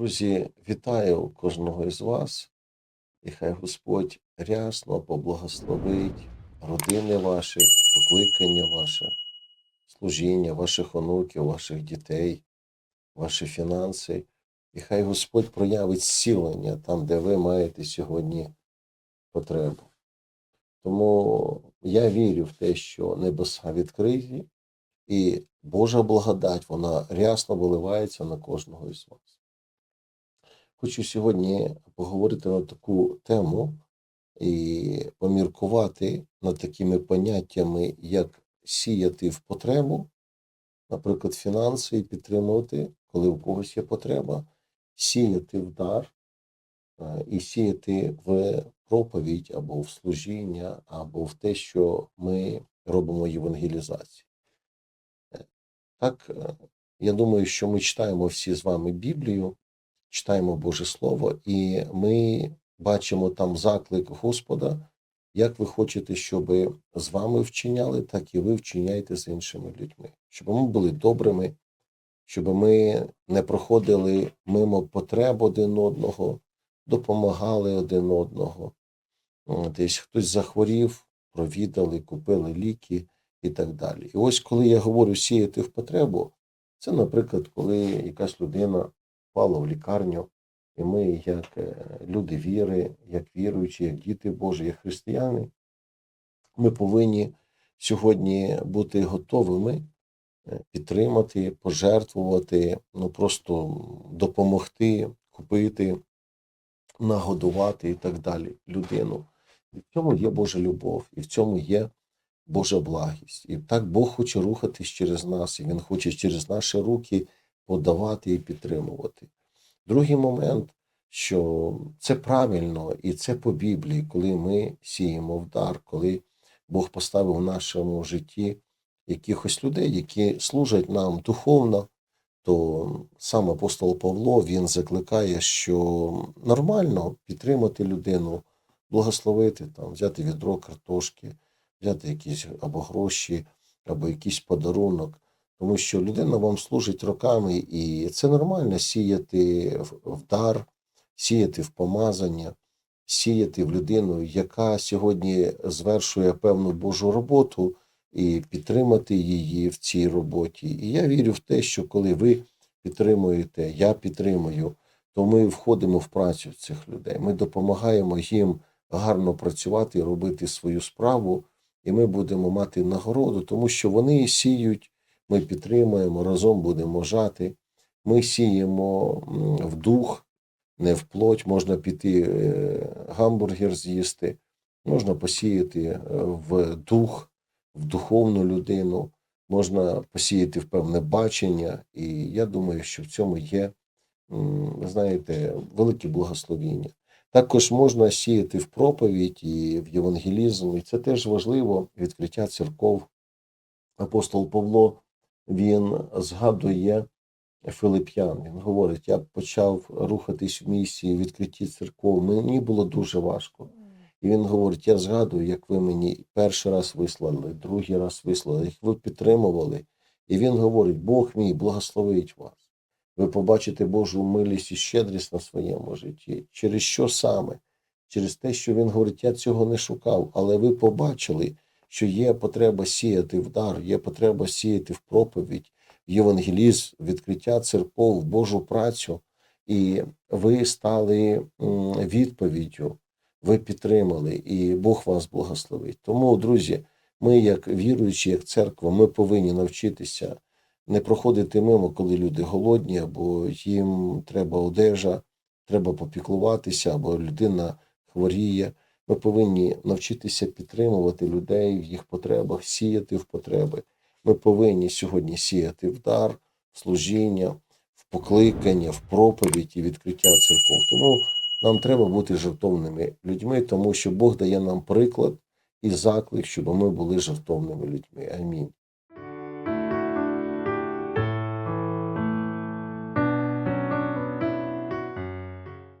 Друзі, вітаю кожного із вас, і хай Господь рясно поблагословить родини ваші, покликання ваше, служіння ваших онуків, ваших дітей, ваші фінанси. І хай Господь проявить зцілення там, де ви маєте сьогодні потребу. Тому я вірю в те, що небеса відкриті, і Божа благодать, вона рясно виливається на кожного із вас. Хочу сьогодні поговорити на таку тему і поміркувати над такими поняттями, як сіяти в потребу, наприклад, фінанси і підтримувати, коли у когось є потреба, сіяти в дар е, і сіяти в проповідь або в служіння, або в те, що ми робимо євангелізацію. Е, Так, е, я думаю, що ми читаємо всі з вами Біблію, читаємо Боже Слово, і ми бачимо там заклик Господа, як ви хочете, щоб з вами вчиняли, так і ви вчиняєте з іншими людьми, щоб ми були добрими, щоб ми не проходили мимо потреб один одного, допомагали один одного. Десь хтось захворів, провідали, купили ліки і так далі. І ось коли я говорю сіяти в потребу, це, наприклад, коли якась людина впала в лікарню, і ми, як е, люди віри, як віруючі, як діти Божі, як християни, ми повинні сьогодні бути готовими е, підтримати, пожертвувати, ну просто допомогти, купити, нагодувати і так далі людину. І в цьому є Божа любов, і в цьому є Божа благість. І так Бог хоче рухатись через нас, і Він хоче через наші руки подавати і підтримувати. Другий момент, що це правильно і це по Біблії, коли ми сіємо в дар, коли Бог поставив в нашому житті якихось людей, які служать нам духовно, то сам апостол Павло він закликає, що нормально підтримати людину, благословити, там, взяти відро картошки, взяти якісь або гроші, або якийсь подарунок. Тому що людина вам служить роками, і це нормально сіяти в дар, сіяти в помазання, сіяти в людину, яка сьогодні звершує певну Божу роботу, і підтримати її в цій роботі. І я вірю в те, що коли ви підтримуєте, я підтримую, то ми входимо в працю цих людей. Ми допомагаємо їм гарно працювати робити свою справу, і ми будемо мати нагороду, тому що вони сіють ми підтримуємо, разом будемо жати. Ми сіємо в дух, не в плоть. Можна піти е, гамбургер з'їсти, можна посіяти е, в дух, в духовну людину, можна посіяти в певне бачення. І я думаю, що в цьому є, знаєте, велике благословіння. Також можна сіяти в проповідь і в євангелізм, і це теж важливо відкриття церков. Апостол Павло він згадує Филип'ян. Він говорить: я почав рухатись в місії відкритті церков. Мені було дуже важко. І він говорить: я згадую, як ви мені перший раз вислали, другий раз вислали, як ви підтримували. І він говорить: Бог мій благословить вас. Ви побачите Божу милість і щедрість на своєму житті. Через що саме? Через те, що він говорить, я цього не шукав, але ви побачили, що є потреба сіяти в дар, є потреба сіяти в проповідь, в євангелізм, відкриття церков, в Божу працю, і ви стали відповіддю, ви підтримали, і Бог вас благословить. Тому, друзі, ми, як віруючі, як церква, ми повинні навчитися не проходити мимо, коли люди голодні, або їм треба одежа, треба попіклуватися, або людина хворіє. Ми повинні навчитися підтримувати людей в їх потребах, сіяти в потреби. Ми повинні сьогодні сіяти в дар, в служіння, в покликання, в проповідь і відкриття церков. Тому нам треба бути жертовними людьми, тому що Бог дає нам приклад і заклик, щоб ми були жертовними людьми. Амінь.